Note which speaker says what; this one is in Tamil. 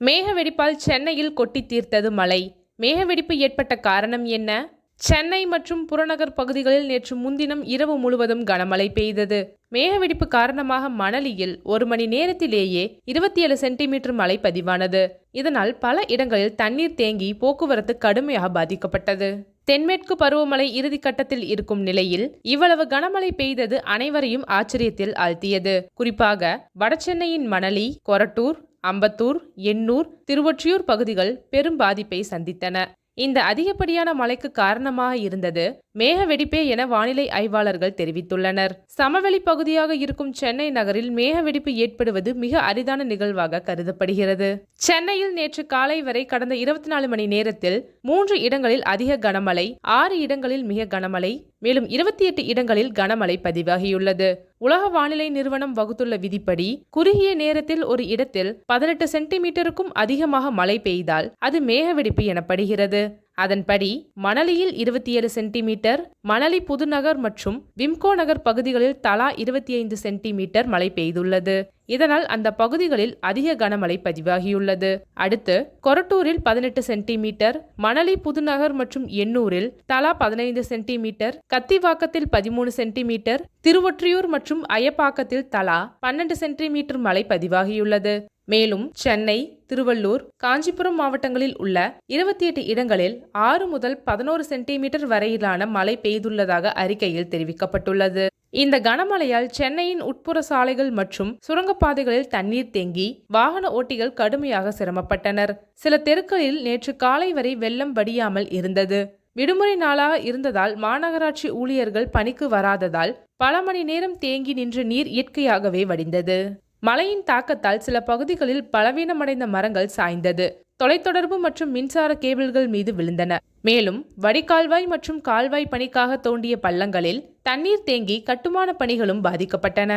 Speaker 1: மேக வெடிப்பால் சென்னையில் கொட்டி தீர்த்தது மழை. மேக வெடிப்பு ஏற்பட்ட காரணம் என்ன? சென்னை மற்றும் புறநகர் பகுதிகளில் நேற்று முன்தினம் இரவு முழுவதும் கனமழை பெய்தது. மேக வெடிப்பு காரணமாக மணலியில் ஒரு மணி நேரத்திலேயே இருபத்தி ஏழு சென்டிமீட்டர் மழை பதிவானது. இதனால் பல இடங்களில் தண்ணீர் தேங்கி போக்குவரத்து கடுமையாக பாதிக்கப்பட்டது. தென்மேற்கு பருவமழை இறுதிக்கட்டத்தில் இருக்கும் நிலையில் இவ்வளவு கனமழை பெய்தது அனைவரையும் ஆச்சரியத்தில் ஆழ்த்தியது. குறிப்பாக வடசென்னையின் மணலி கொரட்டூர் அம்பத்தூர் எண்ணூர் திருவொற்றியூர் பகுதிகள் பெரும் பாதிப்பை சந்தித்தன. இந்த அதிகப்படியான மழைக்கு காரணமாக இருந்தது மேக வெடிப்பே என வானிலை ஆய்வாளர்கள் தெரிவித்துள்ளனர். சமவெளி பகுதியாக இருக்கும் சென்னை நகரில் மேக வெடிப்பு ஏற்படுவது மிக அரிதான நிகழ்வாக கருதப்படுகிறது. சென்னையில் நேற்று காலை வரை கடந்த இருபத்தி நாலு மணி நேரத்தில் மூன்று இடங்களில் அதிக கனமழை ஆறு இடங்களில் மிக கனமழை மேலும் இருபத்தி எட்டு இடங்களில் கனமழை பதிவாகியுள்ளது. உலக வானிலை நிறுவனம் வகுத்துள்ள விதிப்படி குறுகிய நேரத்தில் ஒரு இடத்தில் பதினெட்டு சென்டிமீட்டருக்கும் அதிகமாக மழை பெய்தால் அது மேகவெடிப்பு எனப்படுகிறது. அதன்படி மணலியில் இருபத்தி ஏழு சென்டிமீட்டர் மணலி புதுநகர் மற்றும் விம்கோ நகர் பகுதிகளில் தலா இருபத்தி ஐந்து சென்டிமீட்டர் மழை பெய்துள்ளது. இதனால் அந்த பகுதிகளில் அதிக கனமழை பதிவாகியுள்ளது. அடுத்து கொரட்டூரில் பதினெட்டு சென்டிமீட்டர் மணலி புதுநகர் மற்றும் எண்ணூரில் தலா பதினைந்து சென்டிமீட்டர் கத்திவாக்கத்தில் பதிமூணு சென்டிமீட்டர் திருவொற்றியூர் மற்றும் அயப்பாக்கத்தில் தலா பன்னெண்டு சென்டிமீட்டர் மழை பதிவாகியுள்ளது. மேலும் சென்னை திருவள்ளூர் காஞ்சிபுரம் மாவட்டங்களில் உள்ள இருபத்தி எட்டு இடங்களில் ஆறு முதல் பதினோரு சென்டிமீட்டர் வரையிலான மழை பெய்துள்ளதாக அறிக்கையில் தெரிவிக்கப்பட்டுள்ளது. இந்த கனமழையால் சென்னையின் உட்புற சாலைகள் மற்றும் சுரங்கப்பாதைகளில் தண்ணீர் தேங்கி வாகன ஓட்டிகள் கடுமையாக சிரமப்பட்டனர். சில தெருக்களில் நேற்று காலை வரை வெள்ளம் வடியாமல் இருந்தது. விடுமுறை நாளாக இருந்ததால் மாநகராட்சி ஊழியர்கள் பணிக்கு வராததால் பல மணி நேரம் தேங்கி நின்ற நீர் இயற்கையாகவே வடிந்தது. மழையின் தாக்கத்தால் சில பகுதிகளில் பலவீனமடைந்த மரங்கள் சாய்ந்தது. தொலைத்தொடர்பு மற்றும் மின்சார கேபிள்கள் மீது விழுந்தன. மேலும் வடிகால்வாய் மற்றும் கால்வாய் பணிக்காக தோண்டிய பள்ளங்களில் தண்ணீர் தேங்கி கட்டுமான பணிகளும் பாதிக்கப்பட்டன.